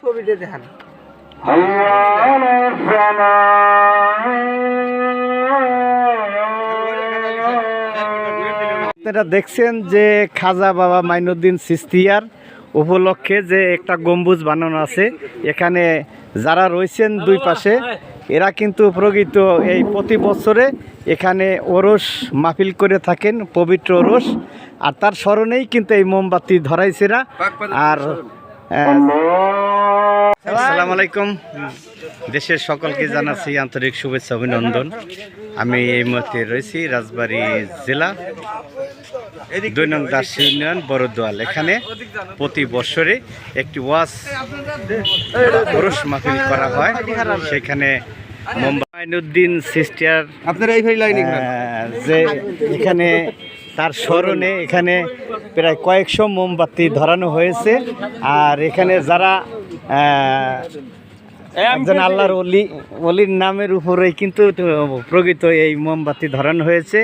ছবিটা দেখান। আপনারা দেখছেন যে খাজা বাবা মাইনুদ্দিন সিস্তিয়ার উপলক্ষে যে একটা গম্বুজ বানানো আছে। এখানে যারা রয়েছেন দুই পাশে, এরা কিন্তু প্রকৃত এই প্রতি বছরে এখানে ওরস মাহফিল করে থাকেন, পবিত্র ওরস। আর তার স্মরণেই কিন্তু এই মোমবাতি ধরাইছেরা আর আসসালামু আলাইকুম। দেশের সকলকে জানাচ্ছি আন্তরিক শুভেচ্ছা অভিনন্দন। আমি এই মুহূর্তে রয়েছি রাজবাড়ী জেলা দুই নং দাস ইউনিয়ন বড়দোয়াল এখানে প্রতি বছরে একটি ওয়াজ পুরুষ মাহফিল করা হয়। সেখানে মোম্বাইনুদ্দিন সিস্টার আপনারা এই লাইন যে এখানে তার স্মরণে এখানে প্রায় কয়েকশো মোমবাতি ধরানো হয়েছে। আর এখানে যারা একজন আল্লাহর অলি অলির নামের উপরে কিন্তু প্রকৃত এই মোমবাতি ধরানো হয়েছে।